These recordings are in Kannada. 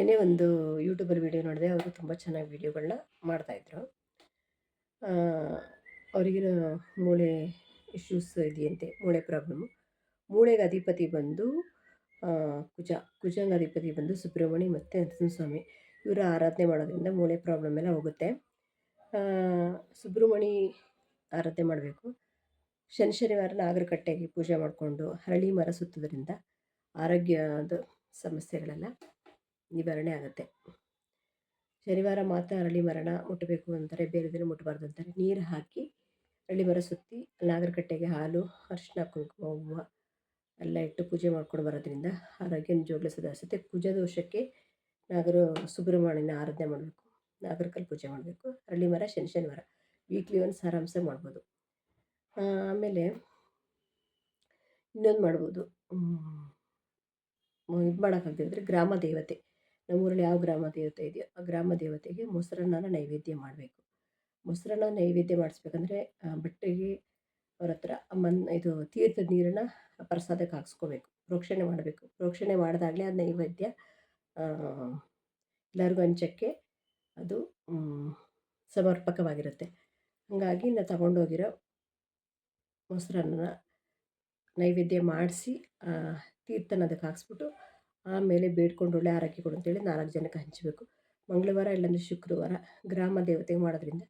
ಏನೇ ಒಂದು ಯೂಟ್ಯೂಬಲ್ಲಿ ವೀಡಿಯೋ ನೋಡಿದೆ, ಅವರು ತುಂಬ ಚೆನ್ನಾಗಿ ವೀಡಿಯೋಗಳನ್ನ ಮಾಡ್ತಾಯಿದ್ರು ಅವರಿಗಿನ ಮೂಳೆ ಇಶ್ಯೂಸ್ ಇದೆಯಂತೆ, ಮೂಳೆ ಪ್ರಾಬ್ಲಮ್ಮು ಮೂಳೆಗೆ ಅಧಿಪತಿ ಬಂದು ಕುಜ, ಕುಜಂಗ ಅಧಿಪತಿ ಬಂದು ಸುಬ್ರಹ್ಮಣ್ಯ ಮತ್ತು ನರಸಿಂಹಸ್ವಾಮಿ ಇವರ ಆರಾಧನೆ ಮಾಡೋದ್ರಿಂದ ಮೂಳೆ ಪ್ರಾಬ್ಲಮ್ ಎಲ್ಲ ಹೋಗುತ್ತೆ. ಸುಬ್ರಹ್ಮಣಿ ಆರಾಧನೆ ಮಾಡಬೇಕು. ಶನಿ, ಶನಿವಾರ ನಾಗರಕಟ್ಟೆಗೆ ಪೂಜೆ ಮಾಡಿಕೊಂಡು ಹರಳಿ ಮರ ಸುತ್ತೋದ್ರಿಂದ ಆರೋಗ್ಯದ ಸಮಸ್ಯೆಗಳೆಲ್ಲ. ನಿವಾರಣೆ ಆಗುತ್ತೆ. ಶನಿವಾರ ಮಾತ್ರ ಅರಳಿ ಮರಣ ಮುಟ್ಟಬೇಕು ಅಂತಾರೆ, ಬೇರೆ ದಿನ ಮುಟ್ಟಬಾರ್ದು ಅಂತಾರೆ. ನೀರು ಹಾಕಿ ಅರಳಿ ಮರ ಸುತ್ತಿ ನಾಗರಕಟ್ಟೆಗೆ ಹಾಲು ಅರಿಶಿನ ಕುಂಕುಮ, ಹೂವು ಎಲ್ಲ ಇಟ್ಟು ಪೂಜೆ ಮಾಡ್ಕೊಂಡು ಬರೋದ್ರಿಂದ ಆರೋಗ್ಯ ನಿಜವಾಗ್ಲೂ ಸುಧಾರಿಸುತ್ತೆ. ಕುಜ ದೋಷಕ್ಕೆ ನಾಗರು ಸುಬ್ರಹ್ಮಣ್ಯನ ಆರಾಧನೆ ಮಾಡಬೇಕು. ನಾಗರಕಲ್ಲಿ ಪೂಜೆ ಮಾಡಬೇಕು. ಅರಳಿ ಮರ, ಶನಿ ಶನಿವಾರ. ವೀಕ್ಲಿ ಒಂದು ಸಾರಾಂಶ ಮಾಡ್ಬೋದು. ಆಮೇಲೆ ಇನ್ನೊಂದು ಮಾಡ್ಬೋದು. ಇದು ಮಾಡೋಕ್ಕಾಗದಿದ್ರೆ ಗ್ರಾಮ ದೇವತೆ. ನಮ್ಮೂರಲ್ಲಿ ಯಾವ ಗ್ರಾಮ ದೇವತೆ ಇದೆಯೋ ಆ ಗ್ರಾಮ ದೇವತೆಗೆ ಮೊಸರನ್ನ ನೈವೇದ್ಯ ಮಾಡಬೇಕು. ಮೊಸರನ್ನ ನೈವೇದ್ಯ ಮಾಡಿಸ್ಬೇಕಂದ್ರೆ ಬಟ್ಟೆಗೆ ಅವ್ರ ಹತ್ರ ಮನ್, ಇದು ತೀರ್ಥದ ನೀರನ್ನು ಪ್ರಸಾದಕ್ಕೆ ಹಾಕ್ಸ್ಕೋಬೇಕು. ಪ್ರೋಕ್ಷಣೆ ಮಾಡಬೇಕು. ಪ್ರೋಕ್ಷಣೆ ಮಾಡಿದಾಗಲೇ ಅದು ನೈವೇದ್ಯ ಎಲ್ಲರಿಗೂ ಹಂಚಕ್ಕೆ ಅದು ಸಮರ್ಪಕವಾಗಿರುತ್ತೆ. ಹಾಗಾಗಿ ನಾನು ತಗೊಂಡೋಗಿರೋ ಮೊಸರನ್ನ ನೈವೇದ್ಯ ಮಾಡಿಸಿ ತೀರ್ಥನ ಅದಕ್ಕೆ ಹಾಕ್ಸ್ಬಿಟ್ಟು ಆಮೇಲೆ ಬೇಡ್ಕೊಂಡು ಒಳ್ಳೆ ಆರೈಕೆ ಕೊಡು ಅಂತೇಳಿ ನಾಲ್ಕು ಜನಕ್ಕೆ ಹಂಚಬೇಕು. ಮಂಗಳವಾರ ಇಲ್ಲಾಂದರೆ ಶುಕ್ರವಾರ ಗ್ರಾಮ ದೇವತೆಗೆ ಮಾಡೋದ್ರಿಂದ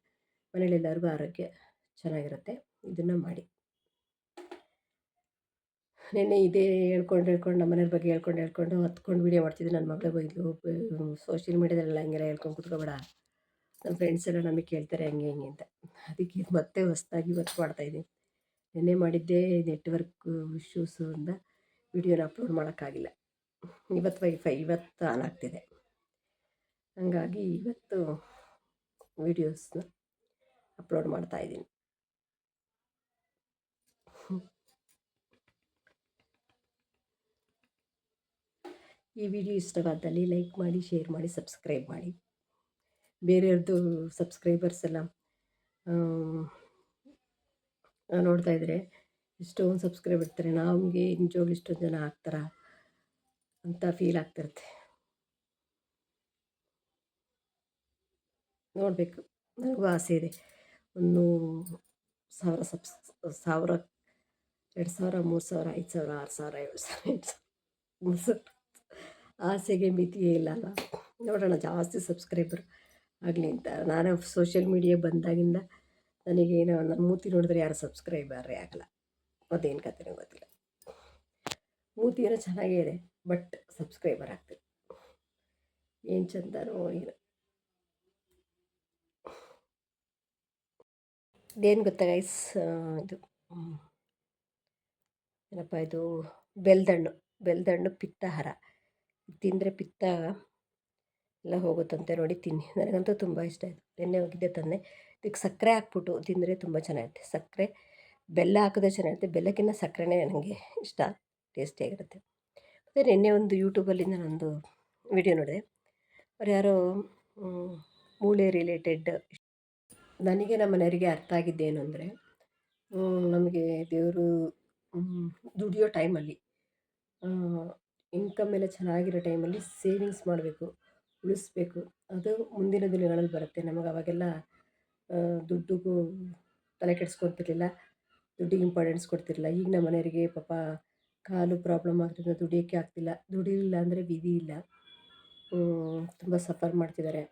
ಮನೇಲಿ ಎಲ್ಲರಿಗೂ ಆರೋಗ್ಯ ಚೆನ್ನಾಗಿರುತ್ತೆ. ಇದನ್ನು ಮಾಡಿ. ನಿನ್ನೆ ಇದೇ ಹೇಳ್ಕೊಂಡು ಹೇಳ್ಕೊಂಡು ನಮ್ಮ ಮನೆಯವ್ರ ಬಗ್ಗೆ ಹೇಳ್ಕೊಂಡು ಹೇಳ್ಕೊಂಡು ಹತ್ಕೊಂಡು ವೀಡಿಯೋ ಮಾಡ್ತಿದ್ದೆ. ನನ್ನ ಮಗಳ ಬೈದ್ಲು ಸೋಷಿಯಲ್ ಮೀಡ್ಯಾದಲ್ಲೆಲ್ಲ ಹಂಗೆಲ್ಲ ಹೇಳ್ಕೊಂಡು ಕುತ್ಕೋಬೇಡ. ನಮ್ಮ ಫ್ರೆಂಡ್ಸ್ ಎಲ್ಲ ನಮಗೆ ಕೇಳ್ತಾರೆ ಹಂಗೆ, ಹಿಂಗೆ ಅಂತ. ಅದಕ್ಕೆ ಮತ್ತೆ ಹೊಸ್ದಾಗಿ ಇವತ್ತು ಮಾಡ್ತಾಯಿದ್ದೀನಿ ನಿನ್ನೆ ಮಾಡಿದ್ದೇ ನೆಟ್ವರ್ಕ್ ಇಶ್ಯೂಸಿಂದ ಅಂತ ವೀಡಿಯೋನ ಅಪ್ಲೋಡ್ ಮಾಡೋಕ್ಕಾಗಿಲ್ಲ. ಇವತ್ತು ವೈಫೈ ಇವತ್ತು ಆನ್ ಆಗ್ತಿದೆ. ಹಾಗಾಗಿ ಇವತ್ತು ವೀಡಿಯೋಸ್ನ ಅಪ್ಲೋಡ್ ಮಾಡ್ತಾ ಇದ್ದೀನಿ. ಈ ವಿಡಿಯೋ ಇಷ್ಟವಾದಲ್ಲಿ ಲೈಕ್ ಮಾಡಿ ಶೇರ್ ಮಾಡಿ ಸಬ್ಸ್ಕ್ರೈಬ್ ಮಾಡಿ. ಬೇರೆಯವ್ರದ್ದು ಸಬ್ಸ್ಕ್ರೈಬರ್ಸ್ ಎಲ್ಲ ನೋಡ್ತಾ ಇದ್ದರೆ ಇಷ್ಟೊಂದು ಸಬ್ಸ್ಕ್ರೈಬ್ ಇರ್ತಾರೆ ನಮಗೆ ನಿಜವಾಗ್ಲೂ ಇಷ್ಟೊಂದು ಜನ ಆಗ್ತಾರ? ಅಂತ ಫೀಲ್ ಆಗ್ತಿರುತ್ತೆ. ನೋಡಬೇಕು. ನನಗೂ ಆಸೆ ಇದೆ. ಒಂದು ಸಾವಿರ ಸಬ್ಸ್, ಸಾವಿರ, ಎರಡು ಸಾವಿರ, ಮೂರು ಸಾವಿರ, ಐದು ಸಾವಿರ, ಆರು ಸಾವಿರ, ಏಳು ಸಾವಿರ, ಎಂಟು ಸಾವಿರ, ಮೂರು ಸಾವಿರ. ಆಸೆಗೆ ಮಿತಿಯೇ ಇಲ್ಲ ಅಲ್ಲ ನೋಡೋಣ, ಜಾಸ್ತಿ ಸಬ್ಸ್ಕ್ರೈಬರ್ ಆಗಲಿ ಅಂತ. ನಾನು ಸೋಷಿಯಲ್ ಮೀಡಿಯಾ ಬಂದಾಗಿಂದ ನನಗೇನೋ ನನ್ನ ಮೂತಿ ನೋಡಿದ್ರೆ ಯಾರು ಸಬ್ಸ್ಕ್ರೈಬರೇ ಆಗಲ್ಲ. ಅದೇನು ಕತೆ ಗೊತ್ತಿಲ್ಲ. ಮೂತಿ ಏನೋ ಚೆನ್ನಾಗೇ ಇದೆ. ಬಟ್ ಸಬ್ಸ್ಕ್ರೈಬರ್ ಆಗ್ತಿಲ್ಲ ಏನು ಚಂದನೋ ಏನು. ಇದೇನು ಗೊತ್ತಾ ಗೈಸ್ ಇದು ಏನಪ್ಪ ಇದು? ಬೆಲ್ದಣ್ಣು ಬೆಲ್ದಣ್ಣು ಪಿತ್ತಹಾರ. ತಿಂದರೆ ಪಿತ್ತ ಎಲ್ಲ ಹೋಗುತ್ತಂತೆ ನೋಡಿ ತಿನ್ನಿ. ನನಗಂತೂ ತುಂಬ ಇಷ್ಟ ಆಯಿತು ನಿನ್ನೆ ಹೋಗಿದ್ದೆ ತಂದೆ. ಇದಕ್ಕೆ ಸಕ್ಕರೆ ಹಾಕ್ಬಿಟ್ಟು ತಿಂದರೆ ತುಂಬ ಚೆನ್ನಾಗಿರುತ್ತೆ. ಸಕ್ಕರೆ ಬೆಲ್ಲ ಹಾಕಿದ್ರೆ ಚೆನ್ನಾಗಿರುತ್ತೆ. ಬೆಲ್ಲಕ್ಕಿಂತ ಸಕ್ಕರೆನೇ ನನಗೆ ಇಷ್ಟ. ಟೇಸ್ಟಿಯಾಗಿರುತ್ತೆ ಮತ್ತು ನಿನ್ನೆ ಒಂದು ಯೂಟ್ಯೂಬಲ್ಲಿ ನಾನೊಂದು ವಿಡಿಯೋ ನೋಡಿದೆ. ಅವ್ರು ಯಾರೋ ಮೂಳೆ ರಿಲೇಟೆಡ್ ನನಗೆ ನಮ್ಮ ಮನೆಯವರಿಗೆ ಅರ್ಥ ಆಗಿದ್ದೇನು ಅಂದರೆ ನಮಗೆ ದೇವರು ದುಡಿಯೋ ಟೈಮಲ್ಲಿ ಇನ್ಕಮ್ ಎಲ್ಲ ಚೆನ್ನಾಗಿರೋ ಟೈಮಲ್ಲಿ ಸೇವಿಂಗ್ಸ್ ಮಾಡಬೇಕು, ಉಳಿಸ್ಬೇಕು. ಅದು ಮುಂದಿನ ದಿನಗಳಲ್ಲಿ ಬರುತ್ತೆ. ನಮಗೆ ಅವಾಗೆಲ್ಲ ದುಡ್ಡಿಗೂ ತಲೆ ಕೆಡಿಸ್ಕೊತಿರ್ಲಿಲ್ಲ, ದುಡ್ಡಿಗೆ ಇಂಪಾರ್ಟೆನ್ಸ್ ಕೊಡ್ತಿರಲಿಲ್ಲ. ಈಗ ನಮ್ಮ ಮನೆಯವರಿಗೆ ಪಾಪ ಕಾಲು ಪ್ರಾಬ್ಲಮ್ ಆದ್ದರಿಂದ ದುಡಿಯೋಕ್ಕೆ ಆಗ್ತಿಲ್ಲ. ದುಡಿಲಿಲ್ಲ ಅಂದರೆ ವಿಧಿ ಇಲ್ಲ. ತುಂಬ ಸಫರ್ ಮಾಡ್ತಿದ್ದಾರೆ.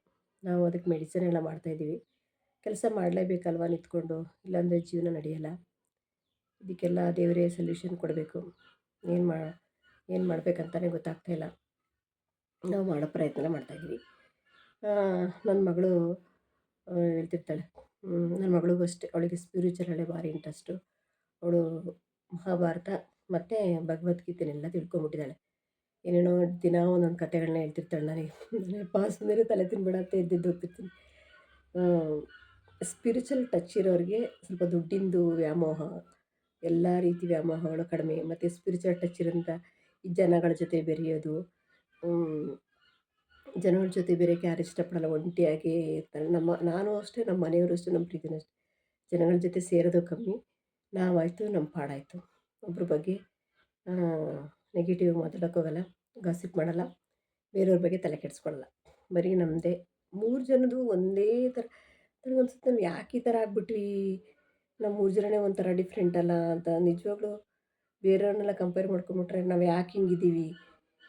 ನಾವು ಅದಕ್ಕೆ ಮೆಡಿಸಿನ್ ಎಲ್ಲ ಮಾಡ್ತಾಯಿದ್ದೀವಿ ಕೆಲಸ ಮಾಡಲೇಬೇಕಲ್ವಾ ನಿಂತ್ಕೊಂಡು? ಇಲ್ಲಾಂದರೆ ಜೀವನ ನಡೆಯಲ್ಲ. ಇದಕ್ಕೆಲ್ಲ ದೇವರೇ ಸೊಲ್ಯೂಷನ್ ಕೊಡಬೇಕು. ಏನು ಮಾ, ಏನು ಮಾಡಬೇಕಂತಲೇ ಗೊತ್ತಾಗ್ತಾಯಿಲ್ಲ ನಾವು ಮಾಡೋ ಪ್ರಯತ್ನ ಮಾಡ್ತಾಯಿದ್ದೀವಿ ನನ್ನ ಮಗಳು ಹೇಳ್ತಿರ್ತಾಳೆ. ನನ್ನ ಮಗಳಿಗೂ ಅಷ್ಟೇ. ಅವಳಿಗೆ ಸ್ಪಿರಿಚುವಲಲ್ಲೇ ಭಾರಿ ಇಂಟ್ರೆಸ್ಟು ಅವಳು ಮಹಾಭಾರತ ಮತ್ತು ಭಗವದ್ಗೀತೆನೆಲ್ಲ ತಿಳ್ಕೊಂಬಿಟ್ಟಿದ್ದಾಳೆ. ಏನೇನೋ ದಿನ ಒಂದೊಂದು ಕಥೆಗಳನ್ನ ಹೇಳ್ತಿರ್ತಾಳೆ ನನಗೆ ಪಾಸ್ ಮೇಲೆ ತಲೆ ತಿನ್ಬಿಡತ್ತೆ ಇದ್ದಿದ್ದು ಹೋಗ್ತಿರ್ತೀನಿ ಸ್ಪಿರಿಚುವಲ್ ಟಚ್ ಇರೋರಿಗೆ ಸ್ವಲ್ಪ ದುಡ್ಡಿಂದು ವ್ಯಾಮೋಹ, ಎಲ್ಲ ರೀತಿ ವ್ಯಾಮೋಹಗಳು ಕಡಿಮೆ. ಮತ್ತು ಸ್ಪಿರಿಚುವಲ್ ಟಚ್ ಇರೋಂಥ ಈ ಜನಗಳ ಜೊತೆ ಬೆರೆಯೋದು ಜನಗಳ ಜೊತೆ ಬೆರೆಯೋಕ್ಕೆ ಯಾರು ಇಷ್ಟಪಡಲ್ಲ, ಒಂಟಿಯಾಗಿ ಇರ್ತಾರೆ ನಮ್ಮ, ನಾನು ಅಷ್ಟೇ ನಮ್ಮ ಮನೆಯವರು ಅಷ್ಟೇ ನಮ್ಮ ಪ್ರೀತಿನೂ ಅಷ್ಟೇ. ಜನಗಳ ಜೊತೆ ಸೇರೋದು ಕಮ್ಮಿ. ನಾವಾಯಿತು ನಮ್ಮ ಪಾಡಾಯಿತು. ಒಬ್ರ ಬಗ್ಗೆ ನೆಗೆಟಿವ್ ಮಾತಾಡೋಕ್ಕೋಗಲ್ಲ ಗಾಸಿಪ್ ಮಾಡಲ್ಲ, ಬೇರೆಯವ್ರ ಬಗ್ಗೆ ತಲೆ ಕೆಡಿಸ್ಕೊಳ್ಳಲ್ಲ ಬರೀ ನಮ್ಮದೇ ಮೂರು ಜನದ್ದು ಒಂದೇ ಥರ ನನಗನ್ಸುತ್ತೆ ನಾವು ಯಾಕೆ ಈ ಥರ ಆಗ್ಬಿಟ್ವಿ? ನಮ್ಮ ಮೂರು ಜನನೇ ಒಂಥರ ಡಿಫ್ರೆಂಟ್ ಅಲ್ಲ ಅಂತ. ನಿಜವಾಗ್ಲೂ ಬೇರೆಯವ್ರನ್ನೆಲ್ಲ ಕಂಪೇರ್ ಮಾಡ್ಕೊಂಬಿಟ್ರೆ ನಾವು ಯಾಕೆ ಹಿಂಗಿದ್ದೀವಿ?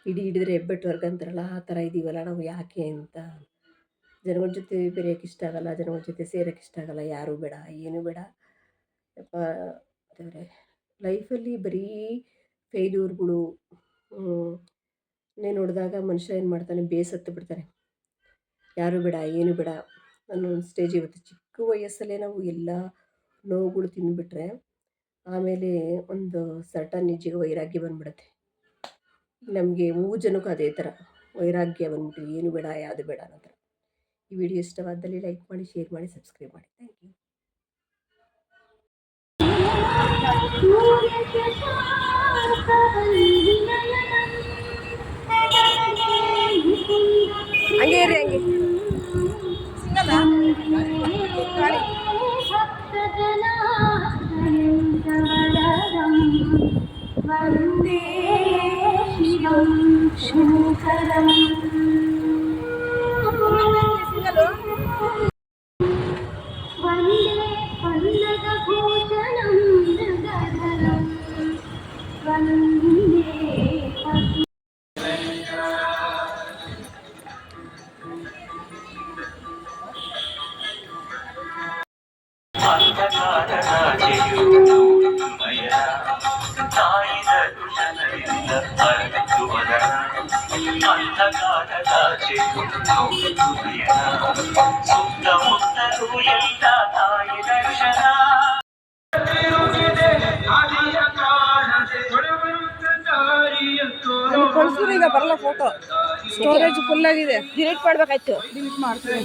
ಇಡಿ ಹಿಡಿದ್ರೆ ಹೆಬ್ಬೆಟ್ಟು ವರ್ಗ ಅಂತಾರಲ್ಲ ಆ ಥರ ಇದ್ದೀವಲ್ಲ ನಾವು ಯಾಕೆ ಅಂತ. ಜನಗಳ ಜೊತೆ ಬೆರೆಯೋಕ್ಕೆ ಇಷ್ಟ ಆಗಲ್ಲ, ಜನಗಳ ಜೊತೆ ಸೇರೋಕ್ಕೆ ಇಷ್ಟ ಆಗಲ್ಲ. ಯಾರೂ ಬೇಡ, ಏನೂ ಬೇಡ. ಯಪ್ಪ, ದೇವರೇ. ಲೈಫಲ್ಲಿ ಬರೀ ಫೇಲ್ಯೂರ್ಗಳು ನೇ ನೋಡಿದಾಗ ಮನುಷ್ಯ ಏನು ಮಾಡ್ತಾನೆ, ಬೇಸತ್ತು ಬಿಡ್ತಾನೆ. ಯಾರು ಬೇಡ, ಏನು ಬೇಡ ಅನ್ನೋ ಒಂದು ಸ್ಟೇಜ್ ಇವತ್ತು ಚಿಕ್ಕ ವಯಸ್ಸಲ್ಲೇ ನಾವು ಎಲ್ಲ ನೋವುಗಳು ತಿಂದುಬಿಟ್ರೆ ಆಮೇಲೆ ಒಂದು ಸರ್ಟನ್ ನಿಜ ವೈರಾಗ್ಯ ಬಂದ್ಬಿಡುತ್ತೆ. ನಮಗೆ ಮೂರು ಜನಕ್ಕೂ ಅದೇ ಥರ, ವೈರಾಗ್ಯ ಬಂದ್ಬಿಟ್ಟು ಏನು ಬೇಡ, ಯಾವುದು ಬೇಡ ಅನ್ನೋ ಥರ. ಈ ವಿಡಿಯೋ ಇಷ್ಟವಾದಲ್ಲಿ ಲೈಕ್ ಮಾಡಿ ಶೇರ್ ಮಾಡಿ ಸಬ್ಸ್ಕ್ರೈಬ್ ಮಾಡಿ. ಥ್ಯಾಂಕ್ ಯು ಹಂಗೆ ಇರಿ ಹಂಗೆ ಮಯ ತಾಯಿದ ಕುಶಲದಿಂದ ಅರಳುವರ ಅಂಧಕಾರದ ಚೆಲುಮಯ ಸುತ್ತಮುತ್ತಲೂ ಎಲ್ಲ ತಾಯಿ ದರ್ಶನ ಕಳ್ಸಿದ್ರು ಈಗ ಬರಲ್ಲ ಫೋಟೋ ಸ್ಟೋರೇಜ್ ಫುಲ್ ಆಗಿದೆ. ಡಿಲೀಟ್ ಮಾಡ್ಬೇಕಾಯ್ತು. ಡಿಲೀಟ್ ಮಾಡ್ತೀನಿ